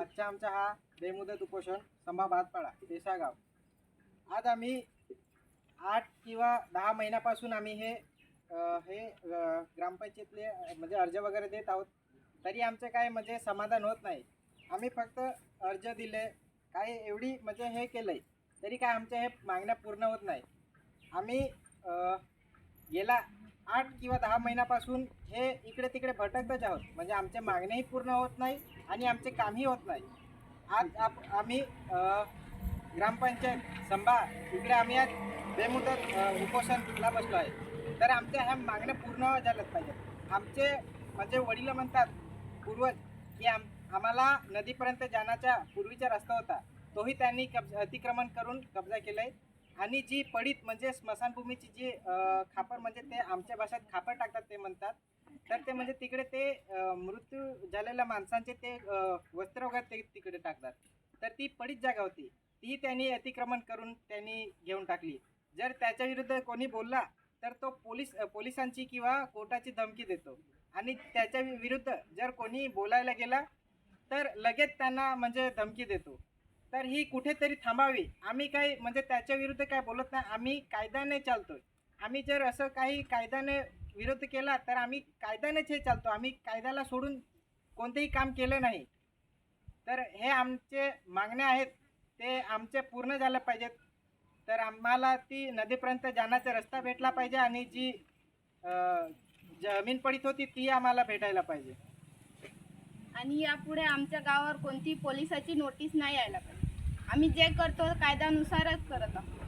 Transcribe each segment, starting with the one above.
आजचा आमचा हा बेमुदत उपोषण संभा भातपाडा आज आम्ही आठ किंवा दहा महिन्यापासून आम्ही हे हे ग्रामपंचायतले म्हणजे अर्ज वगैरे देत आहोत. तरी आमचे काय म्हणजे समाधान होत नाही. आम्ही फक्त अर्ज दिले. काय एवढी म्हणजे हे केलं आहे तरी काय आमच्या हे मागण्या पूर्ण होत नाही. आम्ही गेला आठ किंवा दहा महिन्यापासून हे इकडे तिकडे भटकतच आहोत. म्हणजे आमच्या मागण्याही पूर्ण होत नाही आणि आमचे कामही होत नाही. आज आप आम्ही ग्रामपंचायत संभा इकडे आम्ही आज बेमुदत उपोषणला बसलो आहे. तर आमच्या ह्या मागण्या पूर्ण झाल्याच पाहिजेत. आमचे म्हणजे वडील म्हणतात पूर्वज की आम आम्हाला नदीपर्यंत जाण्याचा पूर्वीचा रस्ता होता. तोही त्यांनी कब्ज अतिक्रमण करून कब्जा केला आहे आणि जी पडीत म्हणजे स्मशानभूमीची जी खापर म्हणजे ते आमच्या भाषेत खापर टाकतात ते म्हणतात. तर ते म्हणजे तिकडे ते मृत्यू झालेल्या माणसांचे ते वस्त्र वगैरे ते तिकडे टाकतात. तर ती पडीत जागा होती. ती त्यांनी अतिक्रमण करून त्यांनी घेऊन टाकली. जर त्याच्या विरुद्ध कोणी बोलला तर तो पोलीस पोलिसांची किंवा कोर्टाची धमकी देतो. आणि त्याच्या विरुद्ध जर कोणी बोलायला गेला तर लगेच त्यांना म्हणजे धमकी देतो. तर ही कुठेतरी थांबावी. आम्ही काही म्हणजे त्याच्या विरुद्ध काय बोलत नाही. आम्ही कायद्याने चालतोय. आम्ही जर असं काही कायद्याने विरोध केला तर आम्ही कायद्यानेच हे चालतो. आम्ही कायद्याला सोडून कोणतेही काम केलं नाही. तर हे आमचे मागण्या आहेत. ते आमचे पूर्ण झालं पाहिजेत. तर आम्हाला ती नदीपर्यंत जाण्याचा रस्ता भेटला पाहिजे आणि जी जमीन पडीत होती ती आम्हाला भेटायला पाहिजे. आणि यापुढे आमच्या गावावर कोणती पोलिसाची नोटीस नाही यायला पाहिजे. आम्ही जे करतो कायद्यानुसारच करत आहोत.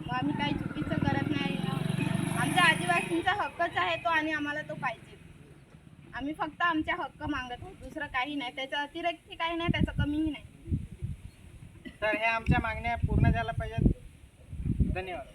मग आम्ही काही चुकीचं करत नाही. आमच्या आदिवासींचा हक्कच आहे तो आणि आम्हाला तो पाहिजे. आम्ही फक्त आमच्या हक्क मागत आहोत. दुसरं काही नाही. त्याचा अतिरिक्त काही नाही त्याचं कमीही नाही. तर ह्या आमच्या मागण्या पूर्ण झाल्या पाहिजेत. धन्यवाद.